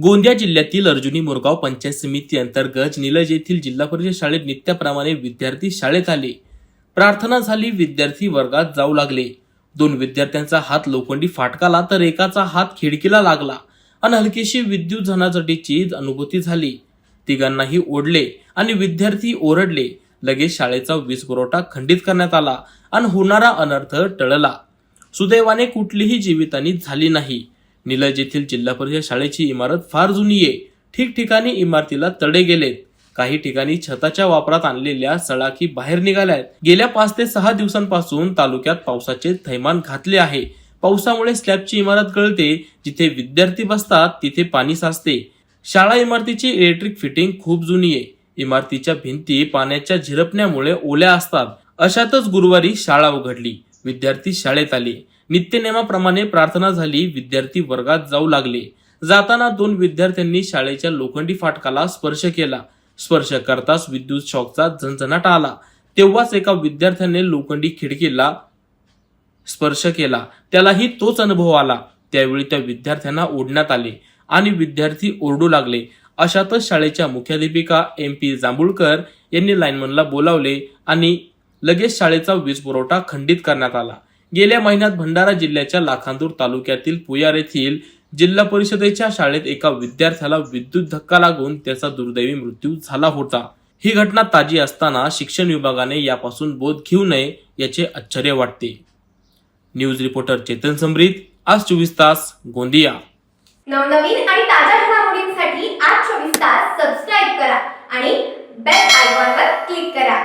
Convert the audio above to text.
गोंदिया जिल्ह्यातील अर्जुनी मोरगाव पंचायत समिती अंतर्गत निलज येथील जिल्हा परिषद शाळेत नित्याप्रमाणे विद्यार्थी शाळेत आले. प्रार्थना झाली विद्यार्थी वर्गात जाऊ लागले. दोन विद्यार्थ्यांचा हात लोखंडी फाटकाला तर एकाचा हात खिडकीला लागला आणि हलकीशी विद्युत झणाझटीची अनुभूती झाली. तिघांनाही ओढले आणि विद्यार्थी ओरडले. लगेच शाळेचा वीज पुरवठा खंडित करण्यात आला आणि होणारा अनर्थ टळला. सुदैवाने कुठलीही जीवितहानी झाली नाही. निलज येथील जिल्हा परिषद शाळेची इमारत फार जुनी आहे. ठिकठिकाणी इमारतीला तडे गेलेत. काही ठिकाणी छताच्या वापरात आणलेल्या सळाखी बाहेर निघाल्यात. गेल्या पाच ते सहा दिवसांपासून तालुक्यात पावसाचे थैमान घातले आहे. पावसामुळे स्लॅबची इमारत गळते. जिथे विद्यार्थी बसतात तिथे पाणी साचते. शाळा इमारतीची इलेक्ट्रिक फिटिंग खूप जुनी आहे. इमारतीच्या भिंती पाण्याच्या झिरपण्यामुळे ओल्या असतात. अशातच गुरुवारी शाळा उघडली. विद्यार्थी शाळेत आले. नित्यनेमाप्रमाणे प्रार्थना झाली विद्यार्थी वर्गात जाऊ लागले. जाताना दोन विद्यार्थ्यांनी शाळेच्या लोखंडी फाटकाला स्पर्श केला. स्पर्श करताच विद्युत शॉकचा झणझणाट आला. तेव्हाच एका विद्यार्थ्याने लोखंडी खिडकीला स्पर्श केला. त्यालाही तोच अनुभव आला. त्यावेळी त्या विद्यार्थ्यांना ओढण्यात आले आणि विद्यार्थी ओरडू लागले. अशातच शाळेच्या मुख्याध्यापिका एम पी जांभुळकर यांनी लाईनमनला बोलावले आणि लगेच शाळेचा वीज पुरवठा खंडित करण्यात आला. गेल्या महिन्यात भंडारा जिल्ह्याच्या लाखांदूर तालुक्यातील पुयार येथील जिल्हा परिषदेच्या शाळेत एका विद्यार्थ्याला विद्युत धक्का लागून त्याचा दुर्दैवी मृत्यू झाला होता. ही घटना ताजी असताना शिक्षण विभागाने यापासून बोध घेऊ नये याचे आश्चर्य वाटते. न्यूज रिपोर्टर चेतन समृद्ध आज चोवीस तास गोंदिया. नवनवीन आणि ताज्या घडामोडींसाठी आज चोवीस तास सबस्क्राईब करा आणि बेल आयकॉनवर क्लिक करा.